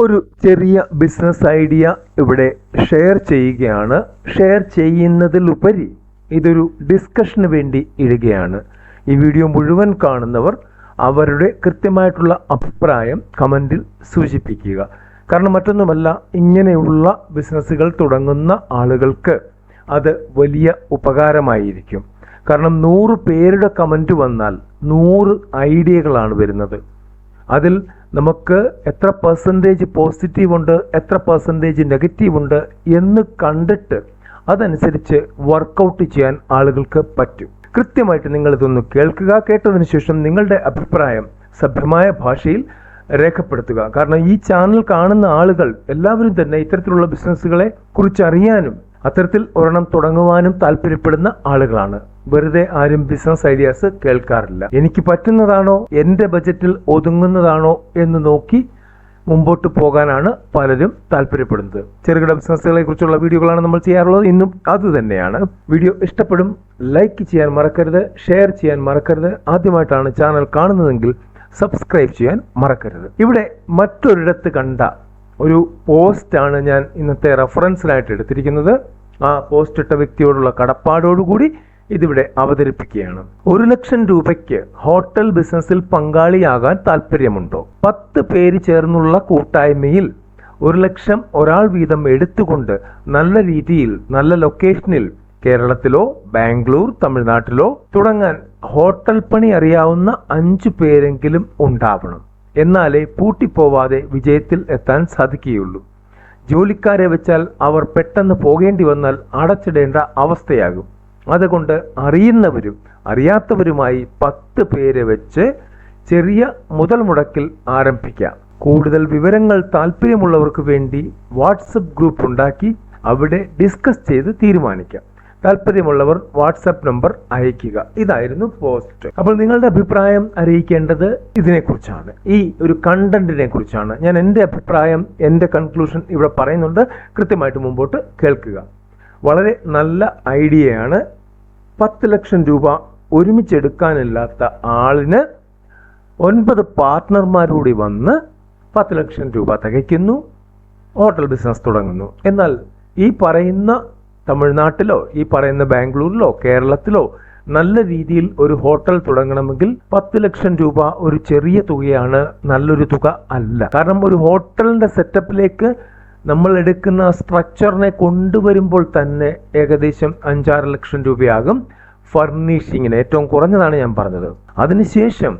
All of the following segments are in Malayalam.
ഒരു ചെറിയ ബിസിനസ് ഐഡിയ ഇവിടെ ഷെയർ ചെയ്യുകയാണ്. ഷെയർ ചെയ്യുന്നതിലുപരി ഇതൊരു ഡിസ്കഷന് വേണ്ടി ഇടുകയാണ്. ഈ വീഡിയോ മുഴുവൻ കാണുന്നവർ അവരുടെ കൃത്യമായിട്ടുള്ള അഭിപ്രായം കമന്റിൽ സൂചിപ്പിക്കുക. കാരണം മറ്റൊന്നുമല്ല ഇങ്ങനെയുള്ള ബിസിനസ്സുകൾ തുടങ്ങുന്ന ആളുകൾക്ക് അത് വലിയ ഉപകാരമായിരിക്കും. കാരണം നൂറ് പേരുടെ കമന്റ് വന്നാൽ നൂറ് ഐഡിയകളാണ് വരുന്നത്. അതിൽ നമുക്ക് എത്ര പെർസെന്റേജ് പോസിറ്റീവ് ഉണ്ട് എത്ര പെർസെന്റേജ് നെഗറ്റീവ് ഉണ്ട് എന്ന് കണ്ടിട്ട് അതനുസരിച്ച് വർക്കൗട്ട് ചെയ്യാൻ ആളുകൾക്ക് പറ്റും. കൃത്യമായിട്ട് നിങ്ങളിതൊന്ന് കേൾക്കുക. കേട്ടതിന് ശേഷം നിങ്ങളുടെ അഭിപ്രായം സഭ്യമായ ഭാഷയിൽ രേഖപ്പെടുത്തുക. കാരണം ഈ ചാനൽ കാണുന്ന ആളുകൾ എല്ലാവരും തന്നെ ഇത്തരത്തിലുള്ള ബിസിനസ്സുകളെ കുറിച്ച് അറിയാനും അത്തരത്തിൽ ഒരെണ്ണം തുടങ്ങുവാനും താല്പര്യപ്പെടുന്ന ആളുകളാണ്. വെറുതെ ആരും ബിസിനസ് ഐഡിയാസ് കേൾക്കാറില്ല. എനിക്ക് പറ്റുന്നതാണോ? എന്റെ ബജറ്റിൽ ഒതുങ്ങുന്നതാണോ എന്ന് നോക്കി മുമ്പോട്ട് പോകാനാണ് പലരും താല്പര്യപ്പെടുന്നത്. ചെറുകിട ബിസിനസ്സുകളെ കുറിച്ചുള്ള വീഡിയോകളാണ് നമ്മൾ ചെയ്യാറുള്ളത്. ഇന്നും അത് തന്നെയാണ്. വീഡിയോ ഇഷ്ടപ്പെടും ലൈക്ക് ചെയ്യാൻ മറക്കരുത് ഷെയർ ചെയ്യാൻ മറക്കരുത്. ആദ്യമായിട്ടാണ് ചാനൽ കാണുന്നതെങ്കിൽ സബ്സ്ക്രൈബ് ചെയ്യാൻ മറക്കരുത്. ഇവിടെ മറ്റൊരിടത്ത് കണ്ട ഒരു പോസ്റ്റാണ് ഞാൻ ഇന്നത്തെ റെഫറൻസിനായിട്ട് എടുത്തിരിക്കുന്നത്. ആ പോസ്റ്റ് ഇട്ട വ്യക്തിയോടുള്ള കടപ്പാടോടുകൂടി ഇതിവിടെ അവതരിപ്പിക്കുകയാണ്. ഒരു ലക്ഷം രൂപയ്ക്ക് ഹോട്ടൽ ബിസിനസ്സിൽ പങ്കാളിയാകാൻ താല്പര്യമുണ്ടോ പത്ത് പേര് ചേർന്നുള്ള കൂട്ടായ്മയിൽ ഒരു ലക്ഷം ഒരാൾ വീതം എടുത്തുകൊണ്ട് നല്ല രീതിയിൽ നല്ല ലൊക്കേഷനിൽ കേരളത്തിലോ ബാംഗ്ലൂർ തമിഴ്നാട്ടിലോ തുടങ്ങാൻ ഹോട്ടൽ പണി അറിയാവുന്ന അഞ്ചു പേരെങ്കിലും ഉണ്ടാവണം. എന്നാലേ പൂട്ടിപ്പോവാതെ വിജയത്തിൽ എത്താൻ സാധിക്കുകയുള്ളൂ. ജോലിക്കാരെ വെച്ചാൽ അവർ പെട്ടെന്ന് പോകേണ്ടി വന്നാൽ അടച്ചിടേണ്ട അവസ്ഥയാകും. അതുകൊണ്ട് അറിയുന്നവരും അറിയാത്തവരുമായി പത്ത് പേരെ വെച്ച് ചെറിയ മുതൽ മുടക്കിൽ ആരംഭിക്കാം. കൂടുതൽ വിവരങ്ങൾ താല്പര്യമുള്ളവർക്ക് വേണ്ടി വാട്സപ്പ് ഗ്രൂപ്പ് ഉണ്ടാക്കി അവിടെ ഡിസ്കസ് ചെയ്ത് തീരുമാനിക്കാം. താല്പര്യമുള്ളവർ വാട്സപ്പ് നമ്പർ അയയ്ക്കുക. ഇതായിരുന്നു പോസ്റ്റ്. അപ്പോൾ നിങ്ങളുടെ അഭിപ്രായം അറിയിക്കേണ്ടത് ഇതിനെക്കുറിച്ചാണ്. ഈ ഒരു കണ്ടന്റിനെ കുറിച്ചാണ് ഞാൻ എന്റെ അഭിപ്രായം എന്റെ കൺക്ലൂഷൻ ഇവിടെ പറയുന്നുണ്ട്. കൃത്യമായിട്ട് മുമ്പോട്ട് കേൾക്കുക. വളരെ നല്ല ഐഡിയയാണ്. പത്ത് ലക്ഷം രൂപ ഒരുമിച്ചെടുക്കാനില്ലാത്ത ആളിന് ഒൻപത് പാർട്ട്ണർമാരൂടി വന്ന് പത്ത് ലക്ഷം രൂപ തികയ്ക്കുന്നു. ഹോട്ടൽ ബിസിനസ് തുടങ്ങുന്നു. എന്നാൽ ഈ പറയുന്ന തമിഴ്നാട്ടിലോ ഈ പറയുന്ന ബാംഗ്ലൂരിലോ കേരളത്തിലോ നല്ല രീതിയിൽ ഒരു ഹോട്ടൽ തുടങ്ങണമെങ്കിൽ പത്ത് ലക്ഷം രൂപ ഒരു ചെറിയ തുകയാണ് നല്ലൊരു തുക അല്ല. കാരണം ഒരു ഹോട്ടലിന്റെ സെറ്റപ്പിലേക്ക് നമ്മൾ എടുക്കുന്ന സ്ട്രക്ചറിനെ കൊണ്ടുവരുമ്പോൾ തന്നെ ഏകദേശം അഞ്ചാറ് ലക്ഷം രൂപയാകും ഫർണിഷിങ്ങിന്. ഏറ്റവും കുറഞ്ഞതാണ് ഞാൻ പറഞ്ഞത്. അതിനുശേഷം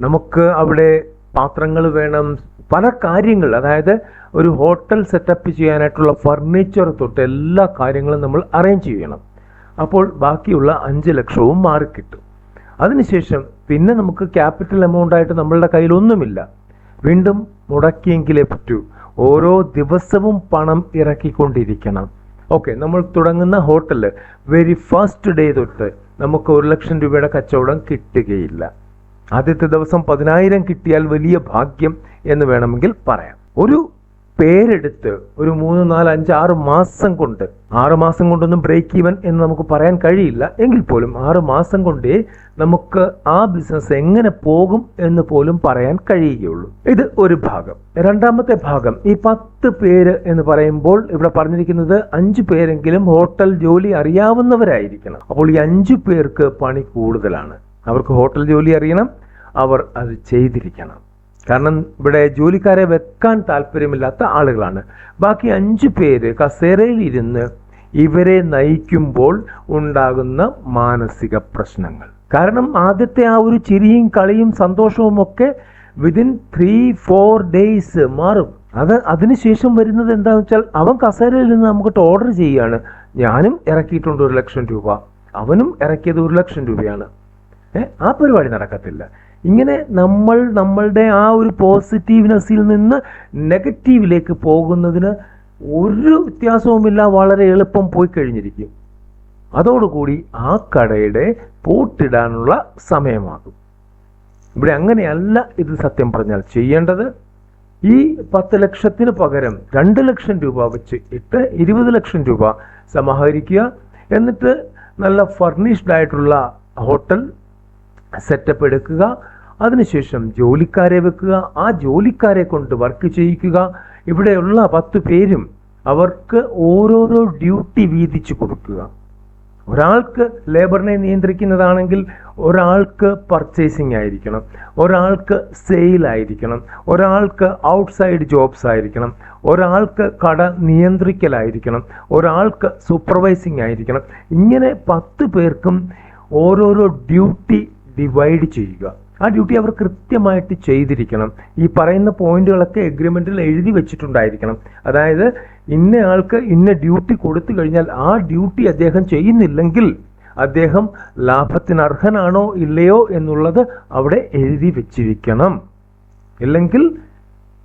നമുക്ക് അവിടെ പാത്രങ്ങൾ വേണം. പല കാര്യങ്ങൾ അതായത് ഒരു ഹോട്ടൽ സെറ്റപ്പ് ചെയ്യാനായിട്ടുള്ള ഫർണിച്ചർ തൊട്ട് എല്ലാ കാര്യങ്ങളും നമ്മൾ അറേഞ്ച് ചെയ്യണം. അപ്പോൾ ബാക്കിയുള്ള അഞ്ച് ലക്ഷവും മാറിക്കിട്ടും. അതിനുശേഷം പിന്നെ നമുക്ക് ക്യാപിറ്റൽ എമൗണ്ട് ആയിട്ട് നമ്മളുടെ കയ്യിലൊന്നുമില്ല. വീണ്ടും മുടക്കിയെങ്കിലേ പറ്റൂ. ഓരോ ദിവസവും പണം ഇറക്കിക്കൊണ്ടിരിക്കണം. ഓക്കെ നമ്മൾ തുടങ്ങുന്ന ഹോട്ടൽ വെരി ഫസ്റ്റ് ഡേ തൊട്ട് നമുക്ക് ഒരു ലക്ഷം രൂപയുടെ കച്ചവടം കിട്ടുകയില്ല. ആദ്യത്തെ ദിവസം പതിനായിരം കിട്ടിയാൽ വലിയ ഭാഗ്യം എന്ന് വേണമെങ്കിൽ പറയാം. ഒരു പേരെടുത്ത് ഒരു മൂന്ന് നാല് അഞ്ച് ആറ് മാസം കൊണ്ട് ആറ് മാസം കൊണ്ടൊന്നും ബ്രേക്ക് ഈവൻ എന്ന് നമുക്ക് പറയാൻ കഴിയില്ല. എങ്കിൽ പോലും ആറ് മാസം കൊണ്ടേ നമുക്ക് ആ ബിസിനസ് എങ്ങനെ പോകും എന്ന് പോലും പറയാൻ കഴിയുകയുള്ളൂ. ഇത് ഒരു ഭാഗം. രണ്ടാമത്തെ ഭാഗം ഈ പത്ത് പേര് എന്ന് പറയുമ്പോൾ ഇവിടെ പറഞ്ഞിരിക്കുന്നത് അഞ്ചു പേരെങ്കിലും ഹോട്ടൽ ജോലി അറിയാവുന്നവരായിരിക്കണം. അപ്പോൾ ഈ അഞ്ചു പേർക്ക് പണി കൂടുതലാണ്. അവർക്ക് ഹോട്ടൽ ജോലി അറിയണം അവർ അത് ചെയ്തിരിക്കണം. കാരണം ഇവിടെ ജോലിക്കാരെ വെക്കാൻ താല്പര്യമില്ലാത്ത ആളുകളാണ്. ബാക്കി അഞ്ചു പേര് കസേരയിൽ ഇരുന്ന് ഇവരെ നയിക്കുമ്പോൾ ഉണ്ടാകുന്ന മാനസിക പ്രശ്നങ്ങൾ. കാരണം ആദ്യത്തെ ആ ഒരു ചിരിയും കളിയും സന്തോഷവും ഒക്കെ വിതിൻ ത്രീ ഫോർ ഡേയ്സ് മാറും. അത് അതിനുശേഷം വരുന്നത് എന്താണെന്ന് വെച്ചാൽ അവൻ കസേരയിൽ നിന്ന് നമുക്കിട്ട് ഓർഡർ ചെയ്യുകയാണ് ഞാനും ഇറക്കിയിട്ടുണ്ട് ഒരു ലക്ഷം രൂപ. അവനും ഇറക്കിയത് ഒരു ലക്ഷം രൂപയാണ്. ആ പരിപാടി നടക്കത്തില്ല. ഇങ്ങനെ നമ്മൾ നമ്മളുടെ ആ ഒരു പോസിറ്റീവ്നെസ്സിൽ നിന്ന് നെഗറ്റീവിലേക്ക് പോകുന്നതിന് ഒരു വ്യത്യാസവുമില്ല വളരെ എളുപ്പം പോയി കഴിഞ്ഞിരിക്കും. അതോടുകൂടി ആ കടയുടെ പൂട്ടിടാനുള്ള സമയമാകും. ഇവിടെ അങ്ങനെയല്ല ഇത് സത്യം പറഞ്ഞാൽ ചെയ്യേണ്ടത്. ഈ പത്ത് ലക്ഷത്തിന് പകരം രണ്ട് ലക്ഷം രൂപ വെച്ച് ഇട്ട് ഇരുപത് ലക്ഷം രൂപ സമാഹരിക്കുക. എന്നിട്ട് നല്ല ഫർണിഷ്ഡ് ആയിട്ടുള്ള ഹോട്ടൽ സെറ്റപ്പ് എടുക്കുക. അതിനുശേഷം ജോലിക്കാരെ വെക്കുക. ആ ജോലിക്കാരെ കൊണ്ട് വർക്ക് ചെയ്യിക്കുക. ഇവിടെയുള്ള പത്ത് പേരും അവർക്ക് ഓരോരോ ഡ്യൂട്ടി വീതിച്ചു കൊടുക്കുക. ഒരാൾക്ക് ലേബറിനെ നിയന്ത്രിക്കുന്നതാണെങ്കിൽ ഒരാൾക്ക് പർച്ചേസിംഗ് ആയിരിക്കണം. ഒരാൾക്ക് സെയിൽ ആയിരിക്കണം. ഒരാൾക്ക് ഔട്ട്സൈഡ് ജോബ്സ് ആയിരിക്കണം. ഒരാൾക്ക് കട നിയന്ത്രിക്കലായിരിക്കണം. ഒരാൾക്ക് സൂപ്പർവൈസിംഗ് ആയിരിക്കണം. ഇങ്ങനെ പത്ത് പേർക്കും ഓരോരോ ഡ്യൂട്ടി ഡിവൈഡ് ചെയ്യുക. ആ ഡ്യൂട്ടി അവർ കൃത്യമായിട്ട് ചെയ്തിരിക്കണം. ഈ പറയുന്ന പോയിന്റുകളൊക്കെ എഗ്രിമെന്റിൽ എഴുതി വെച്ചിട്ടുണ്ടായിരിക്കണം. അതായത് ഇന്ന ആൾക്ക് ഇന്ന ഡ്യൂട്ടി കൊടുത്തു കഴിഞ്ഞാൽ ആ ഡ്യൂട്ടി അദ്ദേഹം ചെയ്യുന്നില്ലെങ്കിൽ അദ്ദേഹം ലാഭത്തിന് അർഹനാണോ ഇല്ലയോ എന്നുള്ളത് അവിടെ എഴുതി വെച്ചിരിക്കണം. ഇല്ലെങ്കിൽ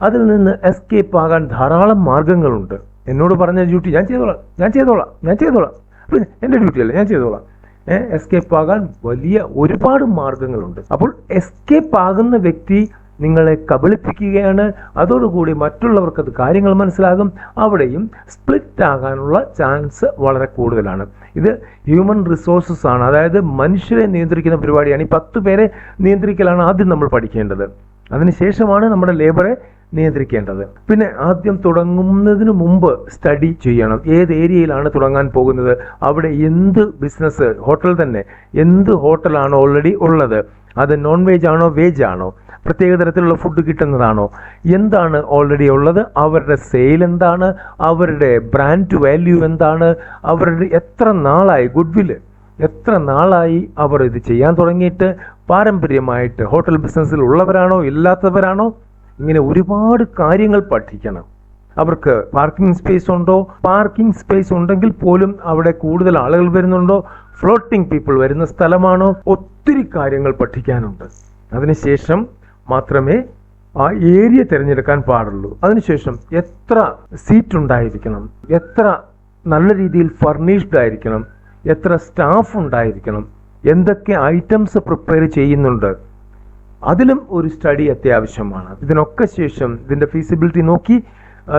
അതിൽ നിന്ന് എസ്കേപ്പ് ആകാൻ ധാരാളം മാർഗങ്ങളുണ്ട്. എന്നോട് പറഞ്ഞ ഡ്യൂട്ടി ഞാൻ ചെയ്തോളാം ഞാൻ ചെയ്തോളാം ഞാൻ ചെയ്തോളാം. പിന്നെ എന്റെ ഡ്യൂട്ടി അല്ലേ ഞാൻ ചെയ്തോളാം. എസ്കേപ്പ് ആകാൻ വലിയ ഒരുപാട് മാർഗങ്ങളുണ്ട്. അപ്പോൾ എസ്കേപ്പ് ആകുന്ന വ്യക്തി നിങ്ങളെ കബളിപ്പിക്കുകയാണ്. അതോടുകൂടി മറ്റുള്ളവർക്ക് അത് കാര്യങ്ങൾ മനസ്സിലാകും. അവിടെയും സ്പ്ലിറ്റ് ആകാനുള്ള ചാൻസ് വളരെ കൂടുതലാണ്. ഇത് ഹ്യൂമൻ റിസോഴ്സസ് ആണ്. അതായത് മനുഷ്യരെ നിയന്ത്രിക്കുന്ന പരിപാടിയാണ്. ഈ പത്ത് പേരെ നിയന്ത്രിക്കലാണ് ആദ്യം നമ്മൾ പഠിക്കേണ്ടത്. അതിനുശേഷമാണ് നമ്മുടെ ലേബറെ നിയന്ത്രിക്കേണ്ടത്. പിന്നെ ആദ്യം തുടങ്ങുന്നതിന് മുമ്പ് സ്റ്റഡി ചെയ്യണം. ഏത് ഏരിയയിലാണ് തുടങ്ങാൻ പോകുന്നത്? അവിടെ എന്ത് ബിസിനസ് ഹോട്ടൽ തന്നെ എന്ത് ഹോട്ടലാണ് ഓൾറെഡി ഉള്ളത്? അത് നോൺ വെജ് ആണോ വെജ് ആണോ? പ്രത്യേക തരത്തിലുള്ള ഫുഡ് കിട്ടുന്നതാണോ? എന്താണ് ഓൾറെഡി ഉള്ളത്? അവരുടെ സെയിൽ എന്താണ്? അവരുടെ ബ്രാൻഡ് വാല്യൂ എന്താണ്? അവരുടെ എത്ര നാളായി? ഗുഡ്വിൽ എത്ര നാളായി അവർ ഇത് ചെയ്യാൻ തുടങ്ങിയിട്ട്? പാരമ്പര്യമായിട്ട് ഹോട്ടൽ ബിസിനസ്സിൽ ഉള്ളവരാണോ ഇല്ലാത്തവരാണോ? ഇങ്ങനെ ഒരുപാട് കാര്യങ്ങൾ പഠിക്കണം. അവർക്ക് പാർക്കിംഗ് സ്പേസ് ഉണ്ടോ? പാർക്കിംഗ് സ്പേസ് ഉണ്ടെങ്കിൽ പോലും അവിടെ കൂടുതൽ ആളുകൾ വരുന്നുണ്ടോ? ഫ്ലോട്ടിംഗ് പീപ്പിൾ വരുന്ന സ്ഥലമാണോ? ഒത്തിരി കാര്യങ്ങൾ പഠിക്കാനുണ്ട്. അതിനുശേഷം മാത്രമേ ആ ഏരിയ തിരഞ്ഞെടുക്കാൻ പാടുള്ളൂ. അതിനുശേഷം എത്ര സീറ്റ് ഉണ്ടായിരിക്കണം? എത്ര നല്ല രീതിയിൽ ഫർണിഷ്ഡ് ആയിരിക്കണം? എത്ര സ്റ്റാഫ് ഉണ്ടായിരിക്കണം? എന്തൊക്കെ ഐറ്റംസ് പ്രിപ്പയർ ചെയ്യുന്നുണ്ട്? അതിലും ഒരു സ്റ്റഡി അത്യാവശ്യമാണ്. ഇതിനൊക്കെ ശേഷം ഇതിന്റെ ഫീസിബിലിറ്റി നോക്കി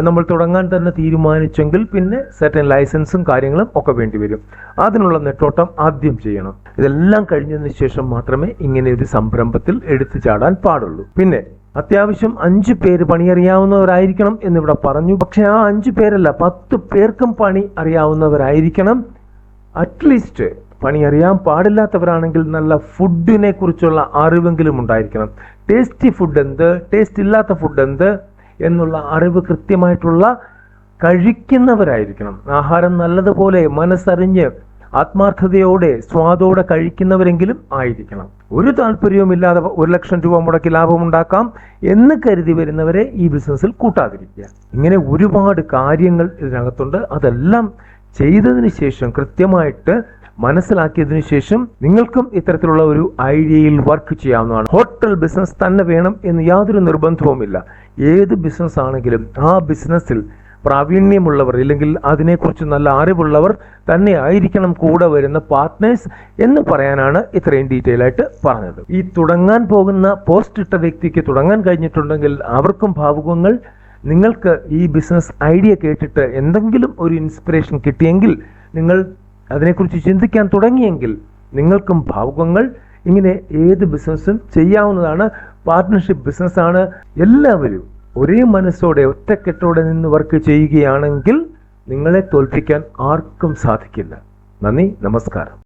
നമ്മൾ തുടങ്ങാൻ തന്നെ തീരുമാനിച്ചെങ്കിൽ പിന്നെ സെറ്റൻ ലൈസൻസും കാര്യങ്ങളും ഒക്കെ വേണ്ടി വരും. അതിനുള്ള നെട്ടോട്ടം ആദ്യം ചെയ്യണം. ഇതെല്ലാം കഴിഞ്ഞതിന് ശേഷം മാത്രമേ ഇങ്ങനെ ഒരു സംരംഭത്തിൽ എടുത്തു ചാടാൻ പാടുള്ളൂ. പിന്നെ അത്യാവശ്യം അഞ്ചു പേര് പണിയറിയാവുന്നവരായിരിക്കണം എന്നിവിടെ പറഞ്ഞു. പക്ഷെ ആ അഞ്ചു പേരല്ല പത്ത് പേർക്കും പണി അറിയാവുന്നവരായിരിക്കണം. അറ്റ്ലീസ്റ്റ് പണി അറിയാൻ പാടില്ലാത്തവരാണെങ്കിൽ നല്ല ഫുഡിനെ കുറിച്ചുള്ള അറിവെങ്കിലും ഉണ്ടായിരിക്കണം. ടേസ്റ്റി ഫുഡ് എന്ത്? ടേസ്റ്റ് ഇല്ലാത്ത ഫുഡ് എന്ത്? എന്നുള്ള അറിവ് കൃത്യമായിട്ടുള്ള കഴിക്കുന്നവരായിരിക്കണം. ആഹാരം നല്ലതുപോലെ മനസ്സറിഞ്ഞ് ആത്മാർത്ഥതയോടെ സ്വാദോടെ കഴിക്കുന്നവരെങ്കിലും ആയിരിക്കണം. ഒരു താല്പര്യവുമില്ലാതെ ഒരു ലക്ഷം രൂപ മുടക്കി ലാഭമുണ്ടാക്കാം എന്ന് കരുതി വരുന്നവരെ ഈ ബിസിനസ്സിൽ കൂട്ടാതിരിക്കുക. ഇങ്ങനെ ഒരുപാട് കാര്യങ്ങൾ ഇതിനകത്തുണ്ട്. അതെല്ലാം ചെയ്തതിന് ശേഷം കൃത്യമായിട്ട് മനസ്സിലാക്കിയതിനു ശേഷം നിങ്ങൾക്കും ഇത്തരത്തിലുള്ള ഒരു ഐഡിയയിൽ വർക്ക് ചെയ്യാവുന്നതാണ്. ഹോട്ടൽ ബിസിനസ് തന്നെ വേണം എന്ന് യാതൊരു നിർബന്ധവുമില്ല. ഏത് ബിസിനസ് ആണെങ്കിലും ആ ബിസിനസ്സിൽ പ്രാവീണ്യമുള്ളവർ ഇല്ലെങ്കിൽ അതിനെക്കുറിച്ച് നല്ല അറിവുള്ളവർ തന്നെ ആയിരിക്കണം കൂടെ വരുന്ന പാർട്ട്നേഴ്സ് എന്ന് പറയാനാണ് ഇത്രയും ഡീറ്റെയിൽ ആയിട്ട് പറഞ്ഞത്. ഈ തുടങ്ങാൻ പോകുന്ന പോസ്റ്റ് ഇട്ട വ്യക്തിക്ക് തുടങ്ങാൻ കഴിഞ്ഞിട്ടുണ്ടെങ്കിൽ അവർക്കും ഭാവുകങ്ങൾ നിങ്ങൾക്ക് ഈ ബിസിനസ് ഐഡിയ കേട്ടിട്ട് എന്തെങ്കിലും ഒരു ഇൻസ്പിറേഷൻ കിട്ടിയെങ്കിൽ നിങ്ങൾ അതിനെക്കുറിച്ച് ചിന്തിക്കാൻ തുടങ്ങിയെങ്കിൽ നിങ്ങൾക്കും ഭാവുകങ്ങൾ ഇങ്ങനെ ഏത് ബിസിനസ്സും ചെയ്യാവുന്നതാണ്. പാർട്ട്ണർഷിപ്പ് ബിസിനസ്സാണ് എല്ലാവരും ഒരേ മനസ്സോടെ ഒറ്റക്കെട്ടോടെ നിന്ന് വർക്ക് ചെയ്യുകയാണെങ്കിൽ നിങ്ങളെ തോൽപ്പിക്കാൻ ആർക്കും സാധിക്കില്ല. നന്ദി നമസ്കാരം.